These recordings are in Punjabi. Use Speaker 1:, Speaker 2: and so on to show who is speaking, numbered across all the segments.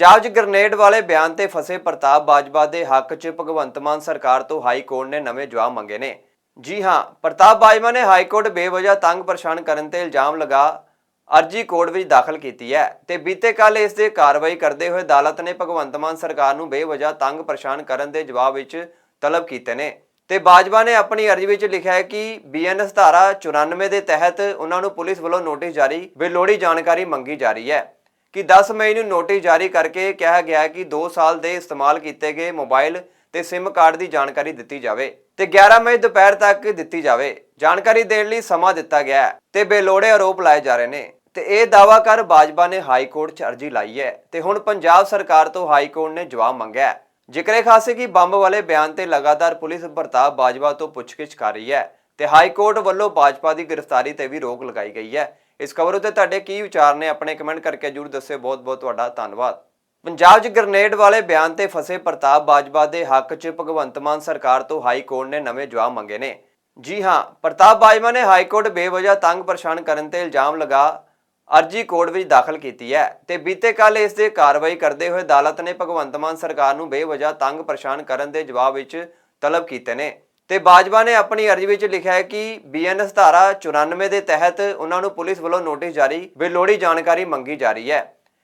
Speaker 1: ਪੰਜਾਬ 'ਚ ਗ੍ਰਨੇਡ ਵਾਲੇ ਬਿਆਨ ਤੇ ਫਸੇ ਪ੍ਰਤਾਪ ਬਾਜਵਾ ਦੇ ਹੱਕ 'ਚ ਭਗਵੰਤ ਮਾਨ ਸਰਕਾਰ ਤੋਂ ਹਾਈ ਕੋਰਟ ਨੇ ਨਵੇਂ ਜਵਾਬ ਮੰਗੇ ਨੇ। ਜੀ ਹਾਂ, ਪ੍ਰਤਾਪ ਬਾਜਵਾ ਨੇ ਹਾਈ ਕੋਰਟ ਬੇਵਜ੍ਹਾ ਤੰਗ ਪਰੇਸ਼ਾਨ ਕਰਨ ਤੇ ਇਲਜ਼ਾਮ ਲਗਾ ਅਰਜੀ ਕੋਰਟ ਵਿੱਚ ਦਾਖਲ ਕੀਤੀ ਹੈ ਤੇ ਬੀਤੇ ਕੱਲ ਇਸ ਦੇ ਕਾਰਵਾਈ ਕਰਦੇ ਹੋਏ ਅਦਾਲਤ ਨੇ ਭਗਵੰਤ ਮਾਨ ਸਰਕਾਰ ਨੂੰ ਬੇਵਜ੍ਹਾ ਤੰਗ ਪਰੇਸ਼ਾਨ ਕਰਨ ਦੇ ਜਵਾਬ ਵਿੱਚ ਤਲਬ ਕੀਤੇ ਨੇ। ਤੇ ਬਾਜਵਾ ਨੇ ਆਪਣੀ ਅਰਜੀ ਵਿੱਚ ਲਿਖਿਆ ਹੈ ਕਿ ਬੀਐਨਐਸ ਧਾਰਾ 94 ਦੇ ਤਹਿਤ ਉਹਨਾਂ ਨੂੰ ਪੁਲਿਸ ਵੱਲੋਂ ਨੋਟਿਸ ਜਾਰੀ, ਬੇਲੋੜੀ ਜਾਣਕਾਰੀ ਮੰਗੀ ਜਾ ਰਹੀ ਹੈ। ਕਿ 10 ਮਈ ਨੂੰ ਨੋਟਿਸ ਜਾਰੀ ਕਰਕੇ ਕਿਹਾ ਗਿਆ ਕਿ 2 ਸਾਲ ਦੇ ਇਸਤੇਮਾਲ ਕੀਤੇ ਗਏ ਮੋਬਾਈਲ ਤੇ SIM ਕਾਰਡ ਦੀ ਜਾਣਕਾਰੀ ਦਿੱਤੀ ਜਾਵੇ ਤੇ 11 ਮਈ ਦੁਪਹਿਰ ਤੱਕ ਦਿੱਤੀ ਜਾਵੇ। ਜਾਣਕਾਰੀ ਦੇਣ ਲਈ ਸਮਾਂ ਦਿੱਤਾ ਗਿਆ ਹੈ ਤੇ ਬੇਲੋੜੇ ਆਰੋਪ ਲਾਏ ਜਾ ਰਹੇ ਨੇ। ਤੇ ਇਹ ਦਾਵਾ ਕਰ ਬਾਜਵਾ ਨੇ ਹਾਈ ਕੋਰਟ 'ਚ ਅਰਜੀ ਲਾਈ ਹੈ ਤੇ ਹੁਣ ਪੰਜਾਬ ਸਰਕਾਰ ਤੋਂ ਹਾਈ ਕੋਰਟ ਨੇ ਜਵਾਬ ਮੰਗਿਆ ਹੈ। ਜ਼ਿਕਰੇ ਖਾਸ ਕਿ ਬੰਬ ਵਾਲੇ ਬਿਆਨ ਤੇ ਲਗਾਤਾਰ ਪੁਲਿਸ ਪ੍ਰਤਾਪ ਬਾਜਵਾ ਤੋਂ ਪੁੱਛਗਿੱਛ ਕਰ ਰਹੀ ਹੈ ਤੇ ਹਾਈ ਕੋਰਟ ਵੱਲੋਂ ਬਾਜਵਾ ਦੀ ਗ੍ਰਿਫਤਾਰੀ ਤੇ ਵੀ ਰੋਕ ਲਗਾਈ ਗਈ ਹੈ। ਇਸ ਖਬਰ ਉੱਤੇ ਤੁਹਾਡੇ ਕੀ ਵਿਚਾਰ ਨੇ ਆਪਣੇ ਕਮੈਂਟ ਕਰਕੇ ਜਰੂਰ ਦੱਸਿਓ। ਬਹੁਤ ਬਹੁਤ ਤੁਹਾਡਾ ਧੰਨਵਾਦ। ਪੰਜਾਬ 'ਚ ਗ੍ਰਨੇਡ ਵਾਲੇ ਬਿਆਨ ਤੇ ਫਸੇ ਪ੍ਰਤਾਪ ਬਾਜਵਾ ਦੇ ਹੱਕ 'ਚ ਭਗਵੰਤ ਮਾਨ ਸਰਕਾਰ ਤੋਂ ਹਾਈ ਕੋਰਟ ਨੇ ਨਵੇਂ ਜਵਾਬ ਮੰਗੇ ਨੇ। ਜੀ ਹਾਂ, ਪ੍ਰਤਾਪ ਬਾਜਵਾ ਨੇ ਹਾਈ ਕੋਰਟ ਬੇਵਜ੍ਹਾ ਤੰਗ ਪਰੇਸ਼ਾਨ ਕਰਨ ਤੇ ਇਲਜ਼ਾਮ ਲਗਾ ਅਰਜੀ ਕੋਰਟ ਵਿੱਚ ਦਾਖਲ ਕੀਤੀ ਹੈ ਤੇ ਬੀਤੇ ਕੱਲ ਇਸ ਦੇ ਕਾਰਵਾਈ ਕਰਦੇ ਹੋਏ ਅਦਾਲਤ ਨੇ ਭਗਵੰਤ ਮਾਨ ਸਰਕਾਰ ਨੂੰ ਬੇਵਜ੍ਹਾ ਤੰਗ ਪਰੇਸ਼ਾਨ ਕਰਨ ਦੇ ਜਵਾਬ ਵਿੱਚ ਤਲਬ ਕੀਤੇ ਨੇ। ਤੇ ਬਾਜਵਾ ਨੇ ਆਪਣੀ ਅਰਜੀ ਵਿੱਚ ਲਿਖਿਆ ਹੈ ਕਿ ਬੀਐਨਐਸ ਧਾਰਾ 94 ਦੇ ਤਹਿਤ ਉਹਨਾਂ ਨੂੰ ਪੁਲਿਸ ਵੱਲੋਂ ਨੋਟਿਸ ਜਾਰੀ ਬੇਲੋੜੀ ਜਾਣਕਾਰੀ ਮੰਗੀ ਜਾ ਰਹੀ ਹੈ।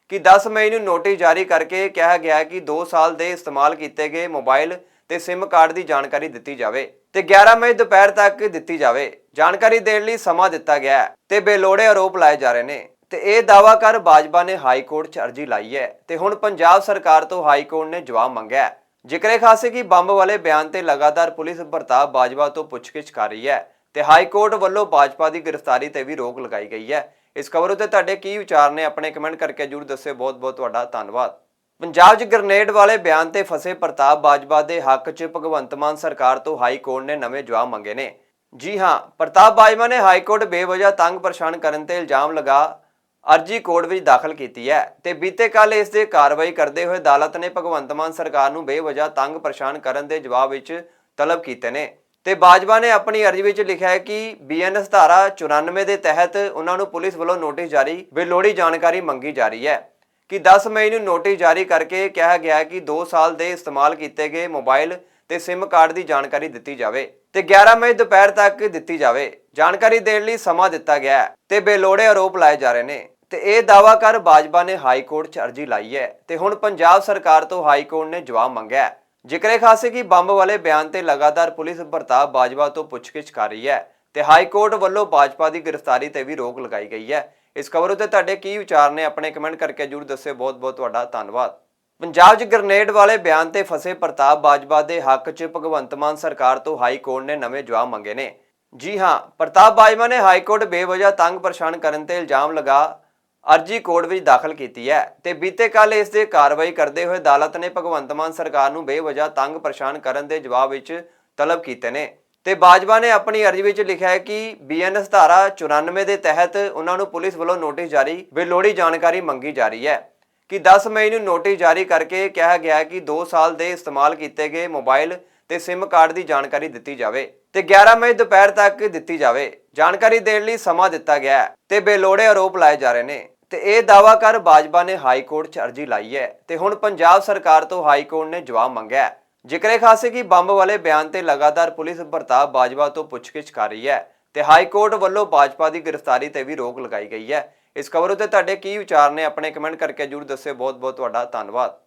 Speaker 1: ਕਿ 10 ਮਈ ਨੂੰ ਨੋਟਿਸ ਜਾਰੀ ਕਰਕੇ ਕਿਹਾ ਗਿਆ ਕਿ 2 ਸਾਲ ਦੇ ਇਸਤੇਮਾਲ ਕੀਤੇ ਗਏ ਮੋਬਾਈਲ ਤੇ SIM ਕਾਰਡ ਦੀ ਜਾਣਕਾਰੀ ਦਿੱਤੀ ਜਾਵੇ ਤੇ 11 ਮਈ ਦੁਪਹਿਰ ਤੱਕ ਦਿੱਤੀ ਜਾਵੇ। ਜਾਣਕਾਰੀ ਦੇਣ ਲਈ ਸਮਾਂ ਦਿੱਤਾ ਗਿਆ ਹੈ ਤੇ ਬੇਲੋੜੇ ਆਰੋਪ ਲਾਏ ਜਾ ਰਹੇ ਨੇ। ਤੇ ਇਹ ਦਾਵਾ ਕਰ ਬਾਜਵਾ ਨੇ ਹਾਈ ਕੋਰਟ 'ਚ ਅਰਜੀ ਲਾਈ ਹੈ ਤੇ ਹੁਣ ਪੰਜਾਬ ਸਰਕਾਰ ਤੋਂ ਹਾਈ ਕੋਰਟ ਨੇ ਜਵਾਬ ਮੰਗਿਆ ਜ਼ਿਕਰੇ ਖਾਸ ਹੈ ਕਿ ਬੰਬ ਵਾਲੇ ਬਿਆਨ ਤੇ ਲਗਾਤਾਰ ਪੁਲਿਸ ਪ੍ਰਤਾਪ ਬਾਜਵਾ ਤੋਂ ਪੁੱਛਗਿੱਛ ਕਰ ਰਹੀ ਹੈ ਤੇ ਹਾਈ ਕੋਰਟ ਵੱਲੋਂ ਬਾਜਵਾ ਦੀ ਗ੍ਰਿਫਤਾਰੀ ਤੇ ਵੀ ਰੋਕ ਲਗਾਈ ਗਈ ਹੈ। ਇਸ ਖਬਰ ਉੱਤੇ ਤੁਹਾਡੇ ਕੀ ਵਿਚਾਰ ਨੇ ਆਪਣੇ ਕਮੈਂਟ ਕਰਕੇ ਜਰੂਰ ਦੱਸਿਓ। ਬਹੁਤ ਬਹੁਤ ਤੁਹਾਡਾ ਧੰਨਵਾਦ। ਪੰਜਾਬ 'ਚ ਗ੍ਰਨੇਡ ਵਾਲੇ ਬਿਆਨ ਤੇ ਫਸੇ ਪ੍ਰਤਾਪ ਬਾਜਵਾ ਦੇ ਹੱਕ 'ਚ ਭਗਵੰਤ ਮਾਨ ਸਰਕਾਰ ਤੋਂ ਹਾਈ ਕੋਰਟ ਨੇ ਨਵੇਂ ਜਵਾਬ ਮੰਗੇ ਨੇ। ਜੀ ਹਾਂ ਪ੍ਰਤਾਪ ਬਾਜਵਾ ਨੇ ਹਾਈ ਕੋਰਟ ਬੇਵਜ੍ਹਾ ਤੰਗ ਪਰੇਸ਼ਾਨ ਕਰਨ ਤੇ ਇਲਜ਼ਾਮ ਲਗਾ ਅਰਜੀ ਕੋਰਟ ਵਿੱਚ ਦਾਖਲ ਕੀਤੀ ਹੈ ਤੇ ਬੀਤੇ ਕੱਲ ਇਸ ਦੇ ਕਾਰਵਾਈ ਕਰਦੇ ਹੋਏ ਅਦਾਲਤ ਨੇ ਭਗਵੰਤ ਮਾਨ ਸਰਕਾਰ ਨੂੰ ਬੇਵਜ੍ਹਾ ਤੰਗ ਪਰੇਸ਼ਾਨ ਕਰਨ ਦੇ ਜਵਾਬ ਵਿੱਚ ਤਲਬ ਕੀਤੇ ਨੇ। ਤੇ ਬਾਜਵਾ ਨੇ ਆਪਣੀ ਅਰਜੀ ਵਿੱਚ ਲਿਖਿਆ ਹੈ ਕਿ ਬੀਐਨਐਸ ਧਾਰਾ 94 ਦੇ ਤਹਿਤ ਉਹਨਾਂ ਨੂੰ ਪੁਲਿਸ ਵੱਲੋਂ ਨੋਟਿਸ ਜਾਰੀ, ਬੇਲੋੜੀ ਜਾਣਕਾਰੀ ਮੰਗੀ ਜਾ ਰਹੀ ਹੈ। ਕਿ 10 ਮਈ ਨੂੰ ਨੋਟਿਸ ਜਾਰੀ ਕਰਕੇ ਕਿਹਾ ਗਿਆ ਕਿ 2 ਸਾਲ ਦੇ ਇਸਤੇਮਾਲ ਕੀਤੇ ਗਏ ਮੋਬਾਈਲ ਤੇ SIM ਕਾਰਡ ਦੀ ਜਾਣਕਾਰੀ ਦਿੱਤੀ ਜਾਵੇ ਤੇ 11 ਮਈ ਦੁਪਹਿਰ ਤੱਕ ਦਿੱਤੀ ਜਾਵੇ। ਜਾਣਕਾਰੀ ਦੇਣ ਲਈ ਸਮਾਂ ਦਿੱਤਾ ਗਿਆ ਹੈ ਤੇ ਬੇਲੋੜੇ ਆਰੋਪ ਲਾਏ ਜਾ ਰਹੇ ਨੇ। ਤੇ ਇਹ ਦਾਵਾ ਕਰ ਬਾਜਵਾ ਨੇ ਹਾਈ ਕੋਰਟ 'ਚ ਅਰਜੀ ਲਾਈ ਹੈ ਤੇ ਹੁਣ ਪੰਜਾਬ ਸਰਕਾਰ ਤੋਂ ਹਾਈ ਕੋਰਟ ਨੇ ਜਵਾਬ ਮੰਗਿਆ ਜ਼ਿਕਰੇ ਖਾਸ ਕਿ ਬੰਬ ਵਾਲੇ ਬਿਆਨ ਤੇ ਲਗਾਤਾਰ ਪੁਲਿਸ ਪ੍ਰਤਾਪ ਬਾਜਵਾ ਤੋਂ ਪੁੱਛਗਿੱਛ ਕਰ ਰਹੀ ਹੈ ਤੇ ਹਾਈ ਕੋਰਟ ਵੱਲੋਂ ਬਾਜਵਾ ਦੀ ਗ੍ਰਿਫਤਾਰੀ ਤੇ ਵੀ ਰੋਕ ਲਗਾਈ ਗਈ ਹੈ। ਇਸ ਖਬਰ ਉੱਤੇ ਤੁਹਾਡੇ ਕੀ ਵਿਚਾਰ ਨੇ ਆਪਣੇ ਕਮੈਂਟ ਕਰਕੇ ਜਰੂਰ ਦੱਸਿਓ। ਬਹੁਤ ਬਹੁਤ ਤੁਹਾਡਾ ਧੰਨਵਾਦ। ਪੰਜਾਬ 'ਚ ਗ੍ਰਨੇਡ ਵਾਲੇ ਬਿਆਨ ਤੇ ਫਸੇ ਪ੍ਰਤਾਪ ਬਾਜਵਾ ਦੇ ਹੱਕ 'ਚ ਭਗਵੰਤ ਮਾਨ ਸਰਕਾਰ ਤੋਂ ਹਾਈ ਕੋਰਟ ਨੇ ਨਵੇਂ ਜਵਾਬ ਮੰਗੇ ਨੇ। ਜੀ ਹਾਂ, ਪ੍ਰਤਾਪ ਬਾਜਵਾ ਨੇ ਹਾਈ ਕੋਰਟ ਬੇਵਜ੍ਹਾ ਤੰਗ ਪਰੇਸ਼ਾਨ ਕਰਨ ਤੇ ਇਲਜ਼ਾਮ ਲਗਾ ਅਰਜੀ ਕੋਰਟ ਵਿੱਚ ਦਾਖਲ ਕੀਤੀ ਹੈ ਤੇ ਬੀਤੇ ਕੱਲ ਇਸ ਦੇ ਕਾਰਵਾਈ ਕਰਦੇ ਹੋਏ ਅਦਾਲਤ ਨੇ ਭਗਵੰਤ ਮਾਨ ਸਰਕਾਰ ਨੂੰ ਬੇਵਜ੍ਹਾ ਤੰਗ ਪਰੇਸ਼ਾਨ ਕਰਨ ਦੇ ਜਵਾਬ ਵਿੱਚ ਤਲਬ ਕੀਤੇ ਨੇ। ਤੇ ਬਾਜਵਾ ਨੇ ਆਪਣੀ ਅਰਜੀ ਵਿੱਚ ਲਿਖਿਆ ਹੈ ਕਿ ਬੀਐਨਐਸ ਧਾਰਾ 94 ਦੇ ਤਹਿਤ ਉਹਨਾਂ ਨੂੰ ਪੁਲਿਸ ਵੱਲੋਂ ਨੋਟਿਸ ਜਾਰੀ, ਬੇਲੋੜੀ ਜਾਣਕਾਰੀ ਮੰਗੀ ਜਾ ਰਹੀ ਹੈ। ਕਿ 10 ਮਈ ਨੂੰ ਨੋਟਿਸ ਜਾਰੀ ਕਰਕੇ ਕਿਹਾ ਗਿਆ ਕਿ 2 ਸਾਲ ਦੇ ਇਸਤੇਮਾਲ ਕੀਤੇ ਗਏ ਮੋਬਾਈਲ ਤੇ SIM ਕਾਰਡ ਦੀ ਜਾਣਕਾਰੀ ਦਿੱਤੀ ਜਾਵੇ ਤੇ 11 ਮਈ ਦੁਪਹਿਰ ਤੱਕ ਦਿੱਤੀ ਜਾਵੇ। ਜਾਣਕਾਰੀ ਦੇਣ ਲਈ ਸਮਾਂ ਦਿੱਤਾ ਗਿਆ ਹੈ ਤੇ ਬੇਲੋੜੇ ਆਰੋਪ ਲਾਏ ਜਾ ਰਹੇ ਨੇ। ਤੇ ਇਹ ਦਾਵਾ ਕਰ ਬਾਜਵਾ ਨੇ ਹਾਈ ਕੋਰਟ 'ਚ ਅਰਜੀ ਲਾਈ ਹੈ ਤੇ ਹੁਣ ਪੰਜਾਬ ਸਰਕਾਰ ਤੋਂ ਹਾਈ ਕੋਰਟ ਨੇ ਜਵਾਬ ਮੰਗਿਆ ਹੈ। ਜ਼ਿਕਰੇ ਖਾਸੇ ਕਿ ਬੰਬ ਵਾਲੇ ਬਿਆਨ ਤੇ ਲਗਾਤਾਰ ਪੁਲਿਸ ਪ੍ਰਤਾਪ ਬਾਜਵਾ ਤੋਂ ਪੁੱਛਗਿੱਛ ਕਰ ਰਹੀ ਹੈ ਤੇ ਹਾਈ ਕੋਰਟ ਵੱਲੋਂ ਬਾਜਵਾ ਦੀ ਗ੍ਰਿਫਤਾਰੀ ਤੇ ਵੀ ਰੋਕ ਲਗਾਈ ਗਈ ਹੈ। ਇਸ ਖਬਰ ਉੱਤੇ ਤੁਹਾਡੇ ਕੀ ਵਿਚਾਰ ਨੇ, ਆਪਣੇ ਕਮੈਂਟ ਕਰਕੇ ਜਰੂਰ ਦੱਸਿਓ। ਬਹੁਤ ਬਹੁਤ ਤੁਹਾਡਾ ਧੰਨਵਾਦ।